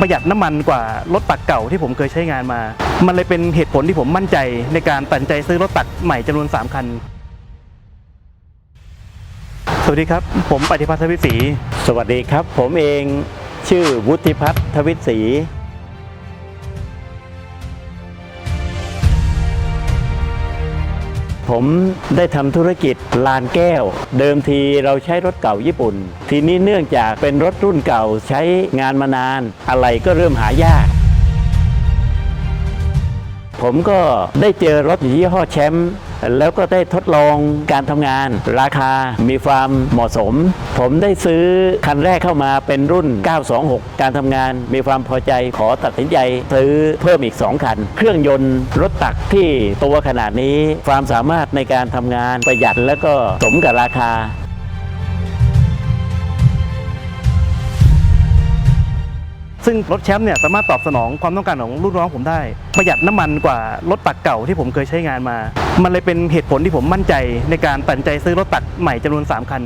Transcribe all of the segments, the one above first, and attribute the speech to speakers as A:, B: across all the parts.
A: ประหยัดน้ำมันกว่ารถตักเก่าที่ผมเคยใช้งานมา มันเลยเป็นเหตุผลที่ผมมั่นใจในการตัดใจซื้อรถตักใหม่จำนวน 3 คัน สวัสดีครับ ผมปฏิพัฒน์ทวิศรี
B: สวัสดีครับ ผมเองชื่อวุฒิพัฒน์ทวิศรี ผมได้ทำธุรกิจลานแก้ว เดิมทีเราใช้รถเก่าญี่ปุ่น ทีนี้เนื่องจากเป็นรถรุ่นเก่าใช้งานมานาน อะไรก็เริ่มหายาก ผมก็ได้เจอรถยี่ห้อแชมป์ แล้วก็ได้ทดลองการทำงาน ราคามีความเหมาะสม ผมได้ซื้อคันแรกเข้ามาเป็นรุ่น 926 การทำงานมีความพอใจขอตัดสินใจซื้อเพิ่มอีก 2 คัน เครื่องยนต์รถตักที่ตัวขนาดนี้ ความสามารถในการทำงานประหยัดแล้วก็สมกับราคา
A: ซึ่งรถแชมป์เนี่ยสามารถตอบสนองความต้องการของลูกน้องผมได้ ประหยัดน้ำมันกว่ารถตักเก่าที่ผมเคยใช้งานมา มันเลยเป็นเหตุผลที่ผมมั่นใจในการตัดสินใจซื้อรถตักใหม่จำนวน 3 คัน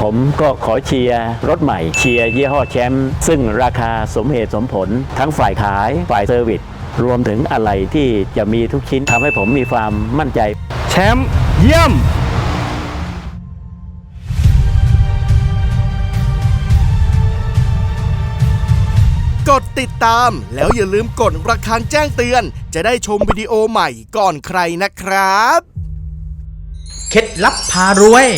B: ผมก็ขอเชียร์รถใหม่เชียร์ยี่ห้อแชมป์ซึ่งราคาสมเหตุสมผล ทั้งฝ่ายขายฝ่ายเซอร์วิสรวมถึงอะไรที่จะมีทุกชิ้นทำให้ผมมีความมั่นใจ
A: แชมป์เยี่ยม
C: กดติดตาม แล้วอย่าลืมกดระฆังแจ้งเตือน จะได้ชมวิดีโอใหม่ก่อนใครนะครับ
D: เคล็ดลับพารวย